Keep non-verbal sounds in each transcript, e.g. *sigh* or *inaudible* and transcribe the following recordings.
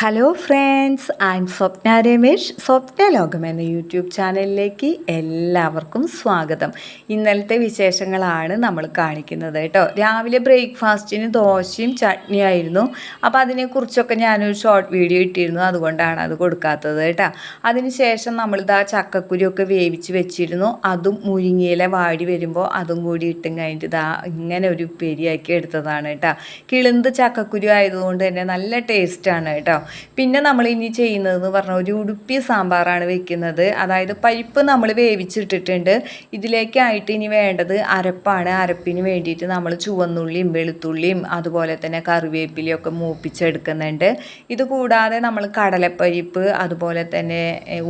Hello friends I'm Swapna Ramesh Swapna Lokam എന്ന YouTube ചാനലിലേക്ക് എല്ലാവർക്കും സ്വാഗതം. ഇന്നലത്തെ വിശേഷങ്ങളാണ് നമ്മൾ കാണിക്കുന്നത് കേട്ടോ. രാവിലെ ബ്രേക്ക്ഫാസ്റ്റിന് ദോശയും ചട്നിയായിരുന്നു അപ്പോൾ അതിനെക്കുറിച്ചൊക്കെ ഞാനൊരു ഷോർട്ട് വീഡിയോ ഇട്ടിരുന്നു. അതുകൊണ്ടാണ് അത് കൊടുക്കാത്തത് കേട്ടോ. അതിനുശേഷം നമ്മളിതാ ചക്കക്കുരിയൊക്കെ വേവിച്ച് വെച്ചിരുന്നു. അതും മുരിങ്ങയില വാടി വരുമ്പോൾ അതും കൂടി ഇട്ടും കഴിഞ്ഞിട്ട് ഇതാ ഇങ്ങനെ ഒരു പെരിയാക്കി എടുത്തതാണ് കേട്ടോ. കിളുന്ത് ചക്കക്കുരി ആയതുകൊണ്ട് തന്നെ നല്ല ടേസ്റ്റാണ് കേട്ടോ. പിന്നെ നമ്മൾ ഇനി ചെയ്യുന്നത് എന്ന് പറഞ്ഞാൽ ഒരു ഉടുപ്പി സാമ്പാറാണ് വെക്കുന്നത്. അതായത് പരിപ്പ് നമ്മൾ വേവിച്ചിട്ടിട്ടുണ്ട്. ഇതിലേക്കായിട്ട് ഇനി വേണ്ടത് അരപ്പാണ്. അരപ്പിന് വേണ്ടിയിട്ട് നമ്മൾ ചുവന്നുള്ളിയും വെളുത്തുള്ളിയും അതുപോലെ തന്നെ കറിവേപ്പിലയും ഒക്കെ മൂപ്പിച്ചെടുക്കുന്നുണ്ട്. ഇത് കൂടാതെ നമ്മൾ കടലപ്പരിപ്പ് അതുപോലെ തന്നെ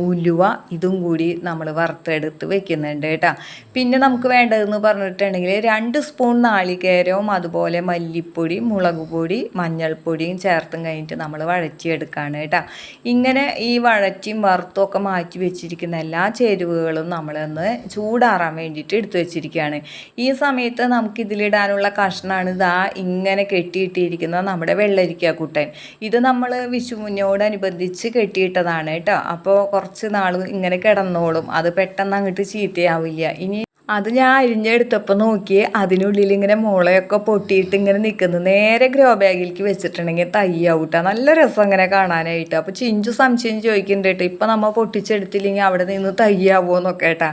ഉലുവ ഇതും കൂടി നമ്മൾ വറുത്തെടുത്ത് വെക്കുന്നുണ്ട് കേട്ടോ. പിന്നെ നമുക്ക് വേണ്ടതെന്ന് പറഞ്ഞിട്ടുണ്ടെങ്കിൽ രണ്ട് സ്പൂൺ നാളികേരവും അതുപോലെ മല്ലിപ്പൊടി മുളക് പൊടി മഞ്ഞൾപ്പൊടിയും ചേർത്തും കഴിഞ്ഞിട്ട് നമ്മൾ വഴറ്റിയെടുക്കുകയാണ് കേട്ടോ. ഇങ്ങനെ ഈ വഴറ്റിയും വറുത്തും ഒക്കെ മാറ്റി വെച്ചിരിക്കുന്ന എല്ലാ ചേരുവകളും നമ്മളൊന്ന് ചൂടാറാൻ വേണ്ടിയിട്ട് എടുത്തു വെച്ചിരിക്കുകയാണ്. ഈ സമയത്ത് നമുക്ക് ഇതിലിടാനുള്ള കഷ്ണമാണ് ഇതാ ഇങ്ങനെ കെട്ടിയിട്ടിരിക്കുന്ന നമ്മുടെ വെള്ളരിക്ക കൂട്ടൻ. ഇത് നമ്മൾ വിഷുവിനോടനുബന്ധിച്ച് കെട്ടിയിട്ടതാണ് കേട്ടോ. അപ്പോൾ കുറച്ച് നാൾ ഇങ്ങനെ കിടന്നോളും. അത് പെട്ടെന്ന് അങ്ങോട്ട് ചീത്തയാവില്ല. ഇനി അത് ഞാൻ അരിഞ്ഞെടുത്തപ്പോൾ നോക്കി അതിനുള്ളിൽ ഇങ്ങനെ മുളയൊക്കെ പൊട്ടിയിട്ട് ഇങ്ങനെ നിൽക്കുന്നു നേരെ ഗ്രോ ബാഗിലേക്ക് വെച്ചിട്ടുണ്ടെങ്കിൽ തയ്യാവൂട്ടാ നല്ല രസം ഇങ്ങനെ കാണാനായിട്ട്. അപ്പോൾ ചിഞ്ചു സംശയം ചോദിക്കുന്നുണ്ട് കേട്ടോ. ഇപ്പം നമ്മൾ പൊട്ടിച്ചെടുത്തില്ലെങ്കിൽ അവിടെ നിന്ന് തയ്യാവോ കേട്ടാ.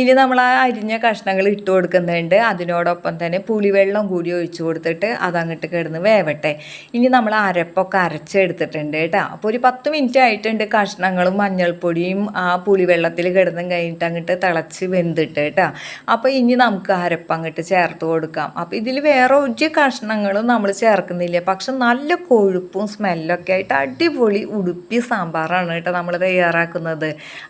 ഇനി നമ്മൾ ആ അരിഞ്ഞ കഷ്ണങ്ങൾ ഇട്ട് കൊടുക്കുന്നുണ്ട്. അതിനോടൊപ്പം തന്നെ പുളിവെള്ളം കൂടി ഒഴിച്ചു കൊടുത്തിട്ട് അതങ്ങോട്ട് കിടന്ന് വേവട്ടെ. ഇനി നമ്മൾ അരപ്പൊക്കെ അരച്ചെടുത്തിട്ടുണ്ട് കേട്ടോ. അപ്പോൾ ഒരു പത്ത് മിനിറ്റ് ആയിട്ടുണ്ട് കഷ്ണങ്ങളും മഞ്ഞൾപ്പൊടിയും ആ പുളിവെള്ളത്തിൽ കിടന്നും കഴിഞ്ഞിട്ട് അങ്ങോട്ട് തിളച്ച് വെന്തിട്ട് കേട്ടോ. അപ്പോൾ ഇനി നമുക്ക് അരപ്പ് അങ്ങോട്ട് ചേർത്ത് കൊടുക്കാം. അപ്പോൾ ഇതിൽ വേറെ ഒരു കഷ്ണങ്ങളും നമ്മൾ ചേർക്കുന്നില്ല. പക്ഷെ നല്ല കൊഴുപ്പും സ്മെല്ലൊക്കെ ആയിട്ട് അടിപൊളി ഉടുപ്പി സാമ്പാറാണ് കേട്ടോ നമ്മൾ തയ്യാറാക്കുന്നത്.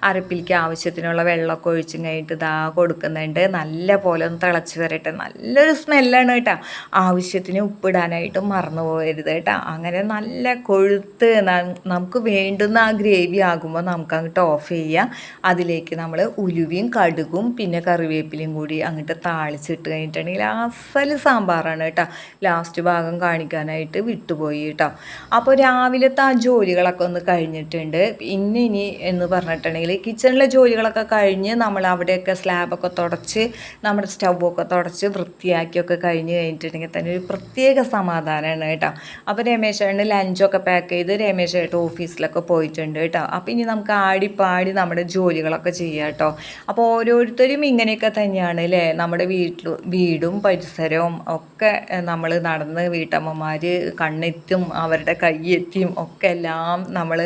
അരപ്പിലേക്ക് ആവശ്യത്തിനുള്ള വെള്ളമൊക്കെ ഒഴിച്ചും കഴിഞ്ഞിട്ട് ഇതാ കൊടുക്കുന്നുണ്ട്. നല്ല പോലെ ഒന്ന് തിളച്ച് വരട്ടെ. നല്ലൊരു സ്മെല്ലാണ് കേട്ടോ. ആവശ്യത്തിന് ഉപ്പിടാനായിട്ട് മറന്നു പോകരുത് കേട്ടോ. അങ്ങനെ നല്ല കൊഴുത്ത് നമുക്ക് വേണ്ടുന്ന ആ ഗ്രേവി ആകുമ്പോൾ നമുക്ക് അങ്ങോട്ട് ഓഫ് ചെയ്യാം. അതിലേക്ക് നമ്മൾ ഉലുവയും കടുകും പിന്നെ കറിവേപ്പിലയും കൂടി അങ്ങോട്ട് താളിച്ചിട്ട് കഴിഞ്ഞിട്ടുണ്ടെങ്കിൽ അസൽ സാമ്പാറാണ് കേട്ടോ. ലാസ്റ്റ് ഭാഗം കാണിക്കാനായിട്ട് വിട്ടുപോയി കേട്ടോ. അപ്പോൾ രാവിലത്തെ ആ ജോലികളൊക്കെ ഒന്ന് കഴിഞ്ഞിട്ടുണ്ട്. പിന്നെ ഇനി എന്ന് പറഞ്ഞിട്ടുണ്ടെങ്കിൽ കിച്ചണിലെ ജോലികളൊക്കെ കഴിഞ്ഞ് നമ്മൾ അവിടെയൊക്കെ സ്ലാബൊക്കെ തുടച്ച് നമ്മുടെ സ്റ്റൗവൊക്കെ തുടച്ച് വൃത്തിയാക്കിയൊക്കെ കഴിഞ്ഞ് കഴിഞ്ഞിട്ടുണ്ടെങ്കിൽ തന്നെ ഒരു പ്രത്യേക സമാധാനമാണ് കേട്ടോ. അപ്പോൾ രമേശേട്ടന് ലഞ്ചൊക്കെ പാക്ക് ചെയ്ത് രമേശേട്ടൻ ഓഫീസിലൊക്കെ പോയിട്ടുണ്ട് കേട്ടോ. അപ്പോൾ ഇനി നമുക്ക് ആടിപ്പാടി നമ്മുടെ ജോലികളൊക്കെ ചെയ്യാം കേട്ടോ. അപ്പോൾ ഓരോരുത്തരും ഇങ്ങനെയൊക്കെ തന്നെയാണ് അല്ലേ നമ്മുടെ വീട്ടിൽ വീടും പരിസരവും ഒക്കെ നമ്മൾ നടന്ന് വീട്ടമ്മമാർ കണ്ണെത്തും അവരുടെ കയ്യെത്തിയും ഒക്കെ എല്ലാം നമ്മൾ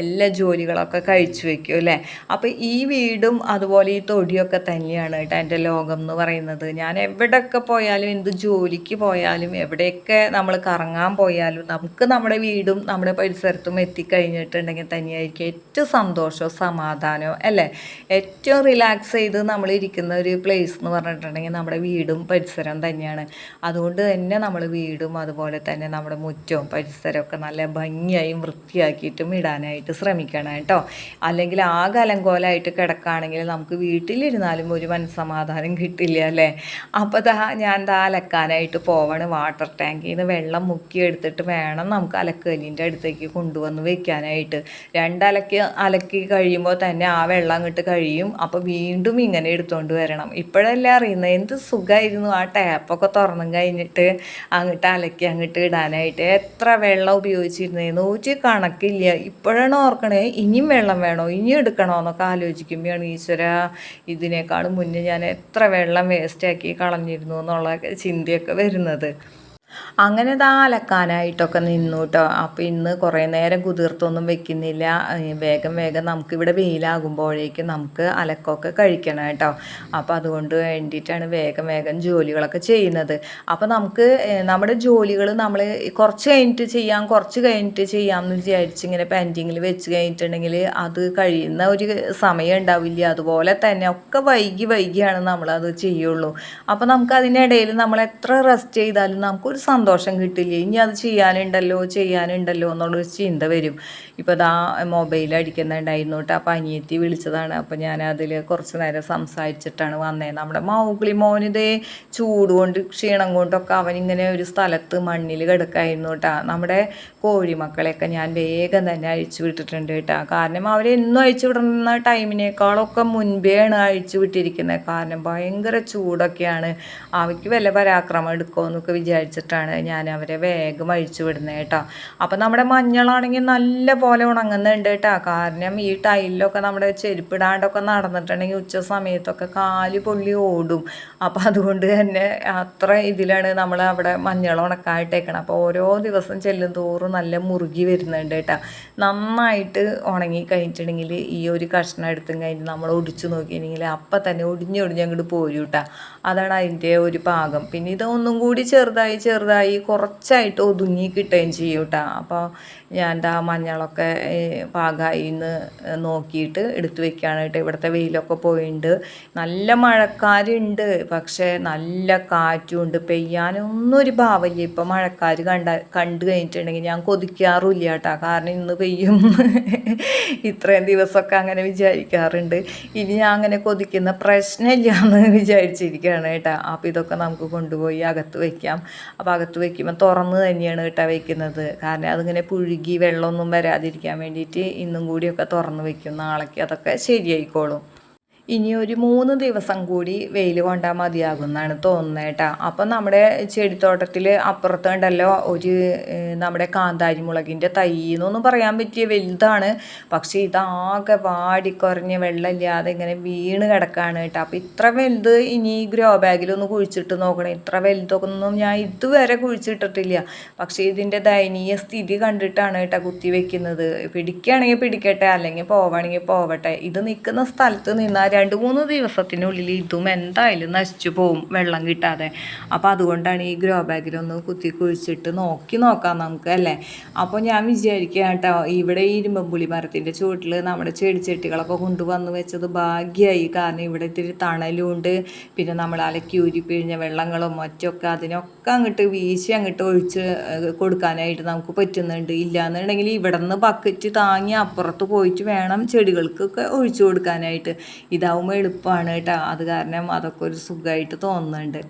എല്ലാ ജോലികളൊക്കെ കഴിച്ചു വെക്കും അല്ലേ അപ്പോൾ ഈ വീടും അതുപോലെ ഈ തൊടിയൊക്കെ തന്നെയാണ് കേട്ടോ എന്റെ ലോകം എന്ന് പറയുന്നത്. ഞാൻ എവിടെയൊക്കെ പോയാലും എന്ത് ജോലിക്ക് പോയാലും എവിടെയൊക്കെ നമ്മൾ കറങ്ങാൻ പോയാലും നമുക്ക് നമ്മുടെ വീടും നമ്മുടെ പരിസരത്തും എത്തിക്കഴിഞ്ഞിട്ടുണ്ടെങ്കിൽ തന്നെയായിരിക്കും ഏറ്റവും സന്തോഷവും സമാധാനവും അല്ലേ? ഏറ്റവും റിലാക്സ് ചെയ്ത് നമ്മൾ ഇരിക്കുന്ന ഒരു പ്ലേസ് എന്ന് പറഞ്ഞിട്ടുണ്ടെങ്കിൽ നമ്മുടെ വീടും പരിസരവും തന്നെയാണ്. അതുകൊണ്ട് തന്നെ നമ്മൾ വീടും അതുപോലെ തന്നെ നമ്മുടെ മുറ്റവും പരിസരമൊക്കെ നല്ല ഭംഗിയായും വൃത്തിയാക്കിയിട്ടും ഇടാനായിട്ട് ശ്രമിക്കണം കേട്ടോ. അല്ലെങ്കിൽ ആകെ അലങ്കോലമായിട്ട് കിടക്കുകയാണെങ്കിൽ നമുക്ക് വീട്ടിലിരുന്നാലും ഒരു മനസ്സമാധാനം കിട്ടില്ല അല്ലേ? അപ്പോൾ ദാ ഞാൻ ദാ അലക്കാനായിട്ട് പോവാണ്. വാട്ടർ ടാങ്കിൽ നിന്ന് വെള്ളം മുക്കി എടുത്തിട്ട് വേണം നമുക്ക് അലക്കലിന്റെ അടുത്തേക്ക് കൊണ്ടുവന്ന് വെക്കാനായിട്ട്. രണ്ടലക്കി അലക്കി കഴിയുമ്പോൾ തന്നെ ആ വെള്ളം അങ്ങോട്ട് കഴിയും. അപ്പോൾ വീണ്ടും ഇങ്ങനെ എടുത്തുകൊണ്ട് വരണം. ഇപ്പോഴല്ലേ അറിയുന്നത് എന്ത് സുഖമായിരുന്നു ആ ടാപ്പൊക്കെ തുറന്നും കഴിഞ്ഞിട്ട് അങ്ങോട്ട് അലക്കി അങ്ങോട്ട് ഇടാനായിട്ട്. എത്ര വെള്ളം ഉപയോഗിച്ചിരുന്നതെന്ന് ഒരു കണക്കില്ല. ഇപ്പോഴാണ് ഓർക്കണേ ഇനിയും വെള്ളം വേണോ? ഇനിയും എടുക്കണോ എന്നൊക്കെ ആലോചിക്കുമ്പോഴാണ് ഈശ്വര ഇതിനേക്കാളും മുന്നേ ഞാൻ എത്ര വെള്ളം വേസ്റ്റാക്കി കളഞ്ഞിരുന്നു എന്നുള്ള ചിന്തയൊക്കെ വരുന്നത്. അങ്ങനെ ദാ അലക്കാനായിട്ടൊക്കെ നിന്നു കേട്ടോ അപ്പോൾ ഇന്ന് കുറേ നേരം കുതിർത്തൊന്നും വെക്കുന്നില്ല. വേഗം വേഗം നമുക്കിവിടെ വെയിലാകുമ്പോഴേക്കും നമുക്ക് അലക്കമൊക്കെ കഴിക്കണം കേട്ടോ. അപ്പോൾ അതുകൊണ്ട് വേണ്ടിയിട്ടാണ് വേഗം വേഗം ജോലികളൊക്കെ ചെയ്യുന്നത്. അപ്പോൾ നമുക്ക് നമ്മുടെ ജോലികൾ നമ്മൾ കുറച്ച് കഴിഞ്ഞിട്ട് ചെയ്യാം കുറച്ച് കഴിഞ്ഞിട്ട് ചെയ്യാമെന്ന് വിചാരിച്ച് ഇങ്ങനെ പെൻഡിങ്ങിൽ വെച്ച് കഴിഞ്ഞിട്ടുണ്ടെങ്കിൽ അത് കഴിയുന്ന ഒരു സമയം ഉണ്ടാവില്ല. അതുപോലെ തന്നെ ഒക്കെ വൈകി വൈകിയാണ് നമ്മളത് ചെയ്യുള്ളൂ. അപ്പോൾ നമുക്ക് അതിനിടയിൽ നമ്മൾ എത്ര റെസ്റ്റ് ചെയ്താലും നമുക്കൊരു സന്തോഷം കിട്ടില്ല? ഇനി അത് ചെയ്യാനുണ്ടല്ലോ ചെയ്യാനുണ്ടല്ലോ എന്നുള്ളൊരു ചിന്ത വരും. ഇപ്പോൾ ദാ മൊബൈൽ അടിക്കുന്നുണ്ടായിരുന്നു കേട്ടോ. അപ്പോൾ അനിയത്തി വിളിച്ചതാണ്. അപ്പോൾ ഞാൻ അതിൽ കുറച്ച് നേരം സംസാരിച്ചിട്ടാണ് വന്നത് നമ്മുടെ മൗഗ്ലി മോനിതേ ചൂട് കൊണ്ട് ക്ഷീണം കൊണ്ടൊക്കെ അവനിങ്ങനെ ഒരു സ്ഥലത്ത് മണ്ണിൽ കിടക്കായിരുന്നു കേട്ടോ. നമ്മുടെ കോഴിമക്കളെയൊക്കെ ഞാൻ വേഗം തന്നെ അഴിച്ചു വിട്ടിട്ടുണ്ട് കേട്ടോ. കാരണം അവരെന്നും അഴിച്ചു വിടുന്ന ടൈമിനേക്കാളൊക്കെ മുൻപേയാണ് അഴിച്ചു വിട്ടിരിക്കുന്നത് കാരണം ഭയങ്കര ചൂടൊക്കെയാണ്. അവയ്ക്ക് വല്ല പരാക്രമം എടുക്കുമോ എന്നൊക്കെ വിചാരിച്ചിട്ടാണ് ഞാൻ അവരെ വേഗം അഴിച്ചു വിടുന്നത് കേട്ടോ. അപ്പം നമ്മുടെ മഞ്ഞളാണെങ്കിൽ നല്ല പോലെ ഉണങ്ങുന്നുണ്ട് കേട്ടോ. കാരണം ഈ ടൈലിലൊക്കെ നമ്മുടെ ചെരുപ്പിടാണ്ടൊക്കെ നടന്നിട്ടുണ്ടെങ്കിൽ ഉച്ച സമയത്തൊക്കെ കാൽ പൊള്ളി ഓടും. അപ്പോൾ അതുകൊണ്ട് തന്നെ അത്ര ഇതിലാണ് നമ്മൾ അവിടെ മഞ്ഞൾ ഉണക്കായിട്ടേക്കണം അപ്പോൾ ഓരോ ദിവസം ചെല്ലും തോറും നല്ല മുറുകി വരുന്നുണ്ട് കേട്ടോ. നന്നായിട്ട് ഉണങ്ങി കഴിഞ്ഞിട്ടുണ്ടെങ്കിൽ ഈ ഒരു കഷ്ണം എടുത്തും കഴിഞ്ഞ് നമ്മൾ ഒടിച്ചു നോക്കിയിട്ടുണ്ടെങ്കിൽ അപ്പം തന്നെ ഒടിഞ്ഞ് ഒടിഞ്ഞ് അങ്ങോട്ട് പോരും കേട്ടോ. അതാണ് അതിന്റെ ഒരു പാകം പിന്നെ ഇതൊന്നും കൂടി ചെറുതായി ചെറുതായി കുറച്ചായിട്ട് ഒതുങ്ങി കിട്ടുകയും ചെയ്യും കേട്ടോ. അപ്പോൾ ഞാൻ എന്താ മഞ്ഞളൊക്കെ പാകമായി എന്ന് നോക്കിയിട്ട് എടുത്ത് വെക്കുകയാണ് കേട്ടോ. ഇവിടുത്തെ വെയിലൊക്കെ പോയിട്ടുണ്ട് നല്ല മഴക്കാരുണ്ട്. പക്ഷേ നല്ല കാറ്റും ഉണ്ട് പെയ്യാനൊന്നും ഒരു ഭാവമില്ല ഇപ്പം മഴക്കാർ കണ്ട കണ്ടു കഴിഞ്ഞിട്ടുണ്ടെങ്കിൽ ഞാൻ കൊതിക്കാറുമില്ല കേട്ടോ. കാരണം ഇന്ന് പെയ്യും. *laughs* ഇത്രയും ദിവസമൊക്കെ അങ്ങനെ വിചാരിക്കാറുണ്ട്. ഇനി ഞാൻ അങ്ങനെ കൊതിക്കുന്ന പ്രശ്നമില്ല എന്ന് *laughs* വിചാരിച്ചിരിക്കുകയാണ് കേട്ടോ. അപ്പോൾ ഇതൊക്കെ നമുക്ക് കൊണ്ടുപോയി അകത്ത് വയ്ക്കാം അപ്പോൾ അകത്ത് വയ്ക്കുമ്പോൾ തുറന്ന് തന്നെയാണ് കേട്ടോ വയ്ക്കുന്നത് കാരണം അതിങ്ങനെ പുഴുകി വെള്ളമൊന്നും വരാതിരിക്കാൻ വേണ്ടിയിട്ട് ഇന്നും കൂടിയൊക്കെ തുറന്ന് വെക്കും. നാളേക്ക് അതൊക്കെ ശരിയായിക്കോളും. ഇനി ഒരു മൂന്ന് ദിവസം കൂടി വെയിൽ കൊണ്ടാൽ മതിയാകുമെന്നാണ് തോന്നുന്നത് കേട്ടോ അപ്പം നമ്മുടെ ചെടിത്തോട്ടത്തിൽ അപ്പുറത്ത് ഉണ്ടല്ലോ ഒരു നമ്മുടെ കാന്താരി മുളകിന്റെ തൈ എന്നൊന്നും പറയാൻ പറ്റിയ വലുതാണ്. പക്ഷേ ഇതാകെ വാടിക്കുറഞ്ഞ് വെള്ളമില്ലാതെ ഇങ്ങനെ വീണ് കിടക്കാണ് കേട്ടോ അപ്പം ഇത്ര വലുത് ഇനി ഗ്രോ ബാഗിലൊന്ന് കുഴിച്ചിട്ട് നോക്കണം. ഇത്ര വലുതൊന്നും ഞാൻ ഇതുവരെ കുഴിച്ചിട്ടിട്ടില്ല. പക്ഷേ ഇതിന്റെ ദയനീയ സ്ഥിതി കണ്ടിട്ടാണ് കേട്ടോ കുത്തി വെക്കുന്നത്. പിടിക്കുകയാണെങ്കിൽ പിടിക്കട്ടെ അല്ലെങ്കിൽ പോവുകയാണെങ്കിൽ പോവട്ടെ. ഇത് നിൽക്കുന്ന സ്ഥലത്ത് നിന്നാൽ രണ്ട് മൂന്ന് ദിവസത്തിനുള്ളിൽ ഇതും എന്തായാലും നശിച്ചു പോവും വെള്ളം കിട്ടാതെ. അപ്പോൾ അതുകൊണ്ടാണ് ഈ ഗ്രോ ബാഗിലൊന്ന് കുത്തി കുഴിച്ചിട്ട് നോക്കി നോക്കാം നമുക്ക് അല്ലേ? അപ്പോൾ ഞാൻ വിചാരിക്കുക കേട്ടോ ഇവിടെ ഈ ഇരുമ്പമ്പുളി മരത്തിന്റെ ചുവട്ടിൽ നമ്മുടെ ചെടിച്ചട്ടികളൊക്കെ കൊണ്ടുവന്ന് വെച്ചത് ഭാഗ്യമായി കാരണം ഇവിടെ ഇത്തിരി തണലുണ്ട്. പിന്നെ നമ്മൾ അലക്കി ഊരി പിഴിഞ്ഞ വെള്ളങ്ങളും മറ്റൊക്കെ അതിനൊക്കെ അങ്ങോട്ട് വീശി അങ്ങോട്ട് ഒഴിച്ച് കൊടുക്കാനായിട്ട് നമുക്ക് പറ്റുന്നുണ്ട്. ഇല്ലാന്നുണ്ടെങ്കിൽ ഇവിടെ നിന്ന് ബക്കറ്റ് താങ്ങി അപ്പുറത്ത് പോയിട്ട് വേണം ചെടികൾക്കൊക്കെ ഒഴിച്ചു കൊടുക്കാനായിട്ട്. ഇതാവുമ്പോൾ എളുപ്പമാണ് കേട്ടോ. അത് കാരണം അതൊക്കെ ഒരു സുഖമായിട്ട് തോന്നുന്നുണ്ട്.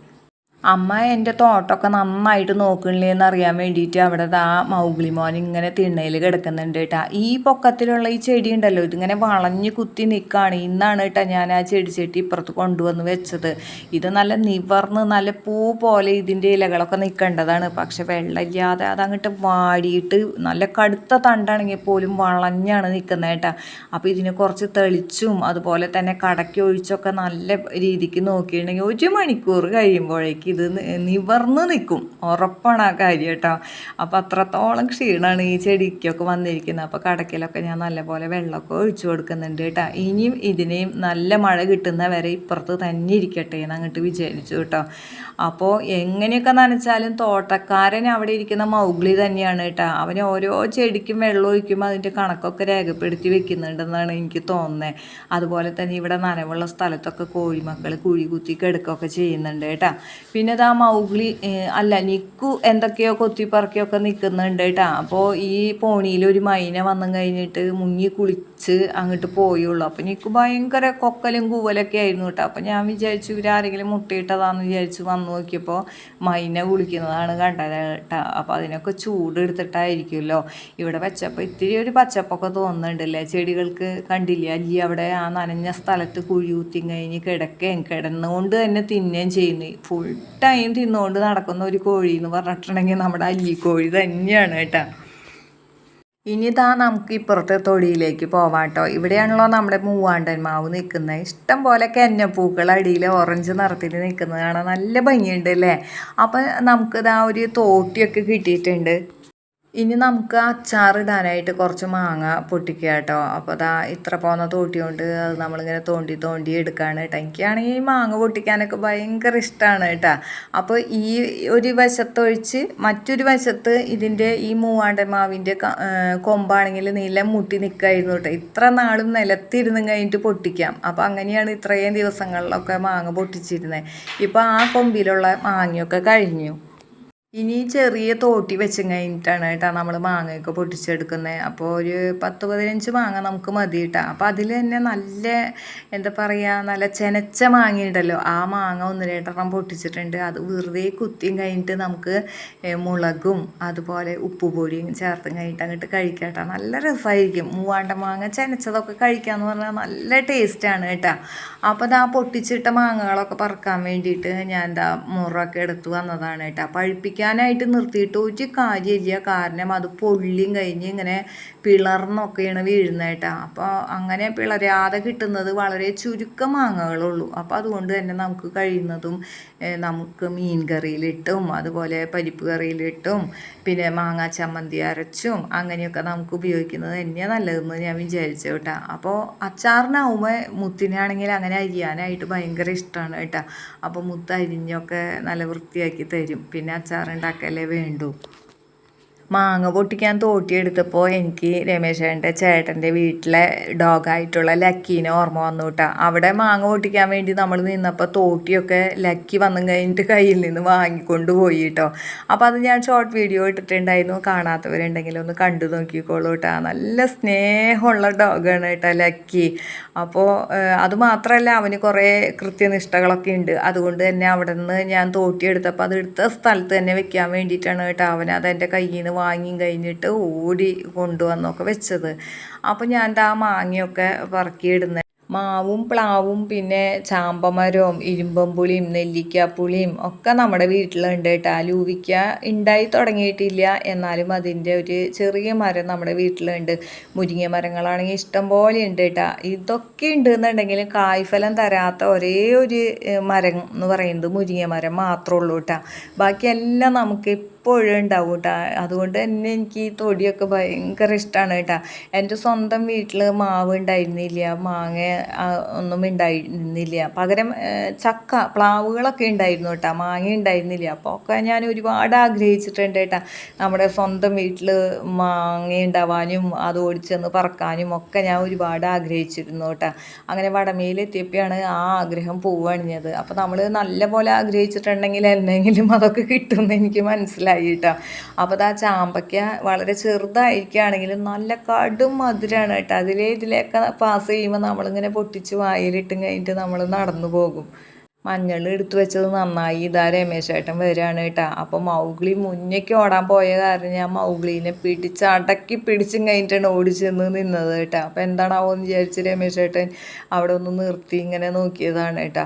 അമ്മ എന്റെ തോട്ടമൊക്കെ നന്നായിട്ട് നോക്കണില്ലേന്ന് അറിയാൻ വേണ്ടിയിട്ട് അവിടെ ആ മൗഗ്ലി മോൻ ഇങ്ങനെ തിണ്ണയിൽ കിടക്കുന്നുണ്ട് കേട്ടാ. ഈ പൊക്കത്തിലുള്ള ഈ ചെടി ഉണ്ടല്ലോ ഇതിങ്ങനെ വളഞ്ഞ് കുത്തി നിൽക്കുകയാണ് ഇന്നാണ് കേട്ടാ ഞാൻ ആ ചെടി ചെട്ടി ഇപ്പുറത്ത് കൊണ്ടുവന്ന് വെച്ചത്. ഇത് നല്ല നിവർന്ന് നല്ല പൂ പോലെ ഇതിന്റെ ഇലകളൊക്കെ നിൽക്കേണ്ടതാണ്. പക്ഷെ വെള്ളമില്ലാതെ അതങ്ങോട്ട് വാടിയിട്ട് നല്ല കടുത്ത തണ്ടാണെങ്കിൽ പോലും വളഞ്ഞാണ് നിൽക്കുന്നത് കേട്ടാ. അപ്പോൾ ഇതിന് കുറച്ച് തെളിച്ചും അതുപോലെ തന്നെ കടക്കി ഒഴിച്ചൊക്കെ നല്ല രീതിക്ക് നോക്കിയിട്ടുണ്ടെങ്കിൽ ഒരു മണിക്കൂർ കഴിയുമ്പോഴേക്ക് ഇത് നിവർന്ന് നിൽക്കും ഉറപ്പാണ് ആ കാര്യം കേട്ടോ. അപ്പോൾ അത്രത്തോളം ക്ഷീണമാണ് ഈ ചെടിക്കൊക്കെ വന്നിരിക്കുന്നത്. അപ്പോൾ കടക്കിലൊക്കെ ഞാൻ നല്ലപോലെ വെള്ളമൊക്കെ ഒഴിച്ചു കൊടുക്കുന്നുണ്ട് കേട്ടോ. ഇനിയും ഇതിനെയും നല്ല മഴ കിട്ടുന്ന വരെ ഇപ്പുറത്ത് തന്നെ ഇരിക്കട്ടെ എന്ന് അങ്ങോട്ട് വിചാരിച്ചു കേട്ടോ. അപ്പോൾ എങ്ങനെയൊക്കെ നനച്ചാലും തോട്ടക്കാരൻ അവിടെ ഇരിക്കുന്ന മൗഗ്ലി തന്നെയാണ് കേട്ടോ. അവന് ഓരോ ചെടിക്കും വെള്ളം ഒഴിക്കുമ്പോൾ അതിന്റെ കണക്കൊക്കെ രേഖപ്പെടുത്തി വെക്കുന്നുണ്ടെന്നാണ് എനിക്ക് തോന്നുന്നത് അതുപോലെ തന്നെ ഇവിടെ നനവുള്ള സ്ഥലത്തൊക്കെ കോഴിമക്കൾ കുഴി കുത്തി കിടക്കുകയൊക്കെ ചെയ്യുന്നുണ്ട് കേട്ടോ. പിന്നെ ഇതാ മൗഗ്ലി അല്ല നിക്കു എന്തൊക്കെയോ കൊത്തിപ്പറക്കിയൊക്കെ നിൽക്കുന്നുണ്ട് കേട്ടോ. അപ്പോൾ ഈ പോണിയിൽ ഒരു മൈന വന്നു കഴിഞ്ഞിട്ട് മുങ്ങി കുളിച്ച് അങ്ങോട്ട് പോയുള്ളൂ. അപ്പോൾ നിക്കു ഭയങ്കര കൊക്കലും കൂവലൊക്കെ ആയിരുന്നു കേട്ടോ. അപ്പോൾ ഞാൻ വിചാരിച്ചു ഇവരാരെങ്കിലും മുട്ടയിട്ടതാണെന്ന് വിചാരിച്ച് വന്നു നോക്കിയപ്പോൾ മൈന കുളിക്കുന്നതാണ് കണ്ടത് കേട്ടോ. അപ്പോൾ അതിനൊക്കെ ചൂട് എടുത്തിട്ടായിരിക്കുമല്ലോ. ഇവിടെ വെച്ചപ്പോൾ ഇത്തിരി ഒരു പച്ചപ്പൊക്കെ തോന്നുന്നുണ്ടല്ലേ? ചെടികൾക്ക് കണ്ടില്ല? അല്ലി അവിടെ ആ നനഞ്ഞ സ്ഥലത്ത് കുഴി കുത്തി കഴിഞ്ഞ് കിടക്കുകയും കിടന്നുകൊണ്ട് തന്നെ തിന്നുകയും ചെയ്യുന്നു. ഫുൾ ടൈം തിന്നുകൊണ്ട് നടക്കുന്ന ഒരു കോഴി എന്ന് പറഞ്ഞിട്ടുണ്ടെങ്കിൽ നമ്മുടെ അല്ലിക്കോഴി തന്നെയാണ് കേട്ടോ. ഇനി താ നമുക്ക് ഇപ്പുറത്തെ തൊടിയിലേക്ക് പോവാം കേട്ടോ. ഇവിടെയാണല്ലോ നമ്മുടെ മൂവാണ്ടന്മാവ് നിൽക്കുന്നത്. ഇഷ്ടം പോലെ കന്നപ്പൂക്കൾ അടിയിൽ ഓറഞ്ച് നിറത്തിൽ നിൽക്കുന്നതാണ് നല്ല ഭംഗിയുണ്ട് അല്ലേ? അപ്പം നമുക്ക് ഇതാ ഒരു തോട്ടിയൊക്കെ കിട്ടിയിട്ടുണ്ട്. ഇനി നമുക്ക് അച്ചാറിടാനായിട്ട് കുറച്ച് മാങ്ങ പൊട്ടിക്കുക കേട്ടോ അപ്പോൾ അതാ ഇത്ര പോന്ന തോട്ടി കൊണ്ട് അത് നമ്മളിങ്ങനെ തോണ്ടി തോണ്ടി എടുക്കുകയാണ് കേട്ടോ എനിക്കാണെങ്കിൽ ഈ മാങ്ങ പൊട്ടിക്കാനൊക്കെ ഭയങ്കര ഇഷ്ടമാണ് കേട്ടോ അപ്പോൾ ഈ ഒരു വശത്തൊഴിച്ച് മറ്റൊരു വശത്ത് ഇതിന്റെ ഈ മൂവാണ്ട മാവിന്റെ കൊമ്പാണെങ്കിൽ നിലം മുട്ടി നിൽക്കായിരുന്നു കേട്ടോ ഇത്ര നാളും നിലത്തിരുന്ന് കഴിഞ്ഞിട്ട് പൊട്ടിക്കാം. അപ്പോൾ അങ്ങനെയാണ് ഇത്രയും ദിവസങ്ങളിലൊക്കെ മാങ്ങ പൊട്ടിച്ചിരുന്നത് ഇപ്പോൾ ആ കൊമ്പിലുള്ള മാങ്ങയൊക്കെ കഴിഞ്ഞു. ഇനി ചെറിയ തോട്ടി വെച്ച് കഴിഞ്ഞിട്ടാണ് കേട്ടോ നമ്മൾ മാങ്ങയൊക്കെ പൊട്ടിച്ചെടുക്കുന്നത് അപ്പോൾ ഒരു പത്ത് പതിനഞ്ച് മാങ്ങ നമുക്ക് മതി കേട്ടോ. അപ്പോൾ അതിൽ തന്നെ നല്ല എന്താ പറയുക നല്ല ചെനച്ച മാങ്ങ ഉണ്ടല്ലോ. ആ മാങ്ങ ഒന്ന് രണ്ടെണ്ണം പൊട്ടിച്ചിട്ടുണ്ട്. അത് വെറുതെ കുത്തിയും കഴിഞ്ഞിട്ട് നമുക്ക് മുളകും അതുപോലെ ഉപ്പുപൊടിയും ചേർത്തും കഴിഞ്ഞിട്ട് അങ്ങോട്ട് കഴിക്കാം കേട്ടോ. നല്ല രസമായിരിക്കും മൂവാണ്ട മാങ്ങ ചെനച്ചതൊക്കെ കഴിക്കാമെന്ന് പറഞ്ഞാൽ നല്ല ടേസ്റ്റാണ് കേട്ടോ. അപ്പോൾ ആ പൊട്ടിച്ചിട്ട മാങ്ങകളൊക്കെ പറക്കാൻ വേണ്ടിയിട്ട് ഞാൻ എന്താ മുറൊക്കെ എടുത്തു വന്നതാണ് കേട്ടോ. പഴുപ്പിക്കാൻ പഠിക്കാനായിട്ട് നിർത്തിയിട്ട് ഒരു കാര്യമില്ല. കാരണം അത് പൊള്ളിയും കഴിഞ്ഞ് ഇങ്ങനെ പിളർന്നൊക്കെയാണ് വീഴുന്നത് അപ്പോൾ അങ്ങനെ പിളരാതെ കിട്ടുന്നത് വളരെ ചുരുക്കം മാങ്ങകളുള്ളൂ. അപ്പോൾ അതുകൊണ്ട് തന്നെ നമുക്ക് കഴിയുന്നതും നമുക്ക് മീൻ കറിയിലിട്ടും അതുപോലെ പരിപ്പ് കറിയിലിട്ടും പിന്നെ മാങ്ങാ ചമ്മന്തി അരച്ചും അങ്ങനെയൊക്കെ നമുക്ക് ഉപയോഗിക്കുന്നത് തന്നെയാണ് നല്ലതെന്ന് ഞാൻ വിചാരിച്ചു കേട്ടോ. അപ്പോൾ അച്ചാറിനാവുമ്പോൾ മുത്തിനാണെങ്കിൽ അങ്ങനെ അരിയാനായിട്ട് ഭയങ്കര ഇഷ്ടമാണ് കേട്ടോ. അപ്പോൾ മുത്ത് അരിഞ്ഞൊക്കെ നല്ല വൃത്തിയാക്കി തരും. പിന്നെ അച്ചാറുണ്ടാക്കലേ വേണ്ടൂ. മാങ്ങ പൊട്ടിക്കാൻ തോട്ടിയെടുത്തപ്പോൾ എനിക്ക് രമേശേന്റെ ചേട്ടന്റെ വീട്ടിലെ ഡോഗായിട്ടുള്ള ലക്കീനെ ഓർമ്മ വന്നു കേട്ടോ അവിടെ മാങ്ങ പൊട്ടിക്കാൻ വേണ്ടി നമ്മൾ നിന്നപ്പോൾ തോട്ടിയൊക്കെ ലക്കി വന്നു കഴിഞ്ഞിട്ട് കയ്യിൽ നിന്ന് വാങ്ങിക്കൊണ്ട് പോയി കേട്ടോ അപ്പോൾ അത് ഞാൻ ഷോർട്ട് വീഡിയോ ഇട്ടിട്ടുണ്ടായിരുന്നു. കാണാത്തവരുണ്ടെങ്കിൽ ഒന്ന് കണ്ടു നോക്കിക്കോളൂ കേട്ടോ നല്ല സ്നേഹമുള്ള ഡോഗാണ് കേട്ടോ ലക്കി. അപ്പോൾ അതുമാത്രമല്ല അവന് കുറേ കൃത്യനിഷ്ഠകളൊക്കെ ഉണ്ട്. അതുകൊണ്ട് തന്നെ അവിടെ നിന്ന് ഞാൻ തോട്ടിയെടുത്തപ്പോൾ അത് എടുത്ത സ്ഥലത്ത് തന്നെ വെക്കാൻ വേണ്ടിയിട്ടാണ് കേട്ടോ അവൻ എന്റെ കയ്യിൽ നിന്ന് വാങ്ങി കഴിഞ്ഞിട്ട് ഓടി കൊണ്ടുവന്നൊക്കെ വെച്ചത്. അപ്പോൾ ഞാൻ ആ മാങ്ങയൊക്കെ പറക്കിയിടുന്നത് മാവും പ്ലാവും പിന്നെ ചാമ്പമരവും ഇരുമ്പമ്പുളിയും നെല്ലിക്കാപ്പുളിയും ഒക്കെ നമ്മുടെ വീട്ടിലുണ്ട് കേട്ടോ. ലൂവിക്ക ഉണ്ടായി തുടങ്ങിയിട്ടില്ല. എന്നാലും അതിന്റെ ഒരു ചെറിയ മരം നമ്മുടെ വീട്ടിലുണ്ട്. മുരിങ്ങ മരങ്ങളാണെങ്കിൽ ഇഷ്ടം പോലെ ഉണ്ട് കേട്ടോ. ഇതൊക്കെ ഉണ്ട് എന്നുണ്ടെങ്കിലും കായ്ഫലം തരാത്ത ഒരേ ഒരു മരം എന്ന് പറയുന്നത് മുരിങ്ങ മരം മാത്രമേ ഉള്ളൂ കേട്ടോ. ബാക്കിയെല്ലാം നമുക്ക് എപ്പോഴും ഉണ്ടാവും കേട്ടോ അതുകൊണ്ട് തന്നെ എനിക്ക് ഈ തൊടിയൊക്കെ ഭയങ്കര ഇഷ്ടമാണ് കേട്ടോ എന്റെ സ്വന്തം വീട്ടിൽ മാവ് ഉണ്ടായിരുന്നില്ല. മാങ്ങ ഒന്നും ഉണ്ടായിരുന്നില്ല. പകരം ചക്ക പ്ലാവുകളൊക്കെ ഉണ്ടായിരുന്നു കേട്ടോ മാങ്ങ ഉണ്ടായിരുന്നില്ല. അപ്പോൾ ഒക്കെ ഞാൻ ഒരുപാട് ആഗ്രഹിച്ചിട്ടുണ്ട് കേട്ടോ നമ്മുടെ സ്വന്തം വീട്ടിൽ മാങ്ങ ഉണ്ടാവാനും അത് ഓടിച്ചെന്ന് പറക്കാനും ഒക്കെ ഞാൻ ഒരുപാട് ആഗ്രഹിച്ചിരുന്നു കേട്ടോ അങ്ങനെ വടമയിലെത്തിയപ്പോഴാണ് ആ ആഗ്രഹം പൂവണിഞ്ഞത്. അപ്പോൾ നമ്മൾ നല്ല പോലെ ആഗ്രഹിച്ചിട്ടുണ്ടെങ്കിൽ എന്തെങ്കിലും അതൊക്കെ കിട്ടുമെന്ന് എനിക്ക് മനസ്സിലായി മനസ്സിലായി കേട്ടോ അപ്പോൾ അത് ആ ചാമ്പയ്ക്ക വളരെ ചെറുതായിരിക്കുകയാണെങ്കിലും നല്ല കടും മധുരമാണ് കേട്ടോ. അതിലേ ഇതിലേക്ക് പാസ് ചെയ്യുമ്പോൾ നമ്മളിങ്ങനെ പൊട്ടിച്ച് വായിലിട്ടും കഴിഞ്ഞിട്ട് നമ്മൾ നടന്നു പോകും. മഞ്ഞൾ എടുത്തു വെച്ചത് നന്നായി. ഇതാ രമേശേട്ടൻ വരികയാണ് കേട്ടോ. അപ്പോൾ മൗഗ്ലി മുന്നേക്ക് ഓടാൻ പോയ കാരണം ഞാൻ മൗഗ്ലീനെ പിടിച്ച് അടക്കി പിടിച്ചും കഴിഞ്ഞിട്ടാണ് ഓടിച്ചെന്ന് നിന്നത് കേട്ടോ. അപ്പോൾ എന്താണാവോ എന്ന് വിചാരിച്ച് രമേശേട്ടൻ അവിടെ ഒന്ന് നിർത്തി ഇങ്ങനെ നോക്കിയതാണ് കേട്ടോ.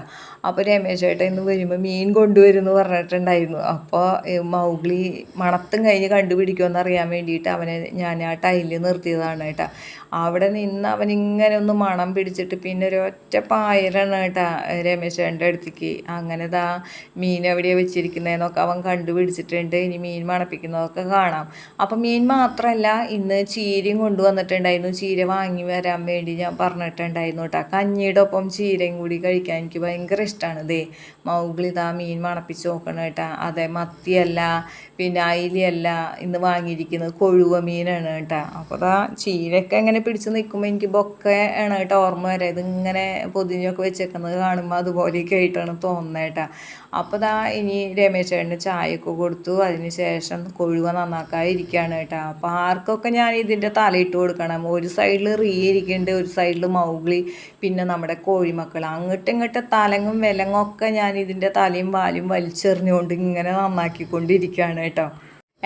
അപ്പോൾ രമേശേട്ടൻ ഇന്ന് വരുമ്പോൾ മീൻ കൊണ്ടുവരുമെന്ന് പറഞ്ഞിട്ടുണ്ടായിരുന്നു. അപ്പോൾ മൗഗ്ലി മണത്തും കഴിഞ്ഞ് കണ്ടുപിടിക്കുമെന്ന് അറിയാൻ വേണ്ടിയിട്ട് അവനെ ഞാൻ ആ ടൈലിൽ നിർത്തിയതാണ് കേട്ടോ. അവിടെ നിന്ന് അവൻ ഇങ്ങനെ ഒന്ന് മണം പിടിച്ചിട്ട് പിന്നെ ഒരു ഒറ്റ പായലാണ് കേട്ടോ രമേശേട്ടന്റെ അടുത്തേക്ക്. അങ്ങനെ ദാ മീൻ എവിടെയാണ് വെച്ചിരിക്കുന്നതെന്നൊക്കെ അവൻ കണ്ടുപിടിച്ചിട്ടുണ്ട്. ഇനി മീൻ മണപ്പിക്കുന്നതൊക്കെ കാണാം. അപ്പം മീൻ മാത്രമല്ല ഇന്ന് ചീരയും കൊണ്ടുവന്നിട്ടുണ്ടായിരുന്നു. ചീര വാങ്ങി വരാൻ വേണ്ടി ഞാൻ പറഞ്ഞിട്ടുണ്ടായിരുന്നു കേട്ടോ. കഞ്ഞിയുടെ ഒപ്പം ചീരയും കൂടി കഴിക്കാൻ എനിക്ക് ഭയങ്കര ഇഷ്ടമാണ് ദേ മൗഗ്ലി ഇതാ മീൻ മണപ്പിച്ച് നോക്കണം കേട്ടോ. അതെ മത്തിയല്ല പിന്നെ അയിലയല്ല ഇന്ന് വാങ്ങിയിരിക്കുന്നത് കൊഴുവ മീനാണ് കേട്ടോ. അപ്പോൾ ദാ ചീരയൊക്കെ ഇങ്ങനെ പിടിച്ച് നിൽക്കുമ്പോൾ എനിക്ക് ബൊക്കെ ആണ് കേട്ടോ ഓർമ്മ വരാം. ഇങ്ങനെ പൊതിഞ്ഞൊക്കെ വെച്ചേക്കുന്നത് കാണുമ്പോൾ അതുപോലെയൊക്കെ ആയിട്ടാണ് തോന്നുന്നേട്ടാ അപ്പോൾ ദാ ഇനി രമേശ് ചേട്ടന് ചായയൊക്കെ കൊടുത്തു. അതിന് ശേഷം കൊഴുവ നന്നാക്കാതിരിക്കുകയാണ് കേട്ടോ. അപ്പോൾ ആർക്കൊക്കെ ഞാൻ ഇതിന്റെ തലയിട്ട് കൊടുക്കണം? ഒരു സൈഡിൽ റീ ഇരിക്കുന്നുണ്ട് ഒരു സൈഡിൽ മൗഗ്ലി പിന്നെ നമ്മുടെ കോഴിമക്കൾ. അങ്ങോട്ടും ഇങ്ങോട്ടും തലങ്ങും വിലങ്ങൊക്കെ ഞാൻ ഇതിന്റെ തലയും വാലും വലിച്ചെറിഞ്ഞുകൊണ്ട് ഇങ്ങനെ നന്നാക്കിക്കൊണ്ടിരിക്കുകയാണ് കേട്ടോ.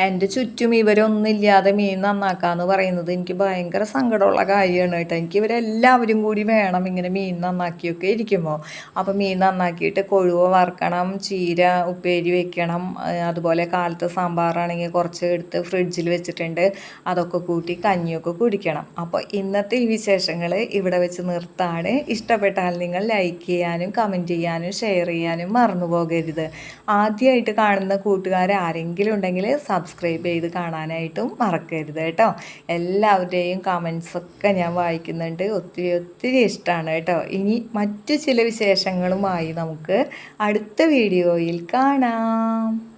എന്റെ ചുറ്റും ഇവരൊന്നുമില്ലാതെ മീൻ നന്നാക്കാന്ന് പറയുന്നത് എനിക്ക് ഭയങ്കര സങ്കടമുള്ള കാര്യമാണ് കേട്ടോ. എനിക്ക് ഇവരെല്ലാവരും കൂടി വേണം ഇങ്ങനെ മീൻ നന്നാക്കിയൊക്കെ ഇരിക്കുമ്പോൾ. അപ്പോൾ മീൻ നന്നാക്കിയിട്ട് കൊഴുവ വറുക്കണം ചീര ഉപ്പേരി വെക്കണം അതുപോലെ കാലത്ത് സാമ്പാറാണെങ്കിൽ കുറച്ച് എടുത്ത് ഫ്രിഡ്ജിൽ വെച്ചിട്ടുണ്ട്. അതൊക്കെ കൂട്ടി കഞ്ഞിയൊക്കെ കുടിക്കണം. അപ്പോൾ ഇന്നത്തെ ഈ വിശേഷങ്ങൾ ഇവിടെ വെച്ച് നിർത്താണ്. ഇഷ്ടപ്പെട്ടാൽ നിങ്ങൾ ലൈക്ക് ചെയ്യാനും കമന്റ് ചെയ്യാനും ഷെയർ ചെയ്യാനും മറന്നു പോകരുത്. ആദ്യമായിട്ട് കാണുന്ന കൂട്ടുകാർ ആരെങ്കിലും ഉണ്ടെങ്കിൽ സബ്സ്ക്രൈബ് ചെയ്ത് കാണാനായിട്ടും മറക്കരുത് കേട്ടോ. എല്ലാവരുടെയും കമൻസൊക്കെ ഞാൻ വായിക്കുന്നുണ്ട്. ഒത്തിരി ഒത്തിരി ഇഷ്ടമാണ് കേട്ടോ. ഇനി മറ്റു ചില വിശേഷങ്ങളുമായി നമുക്ക് അടുത്ത വീഡിയോയിൽ കാണാം.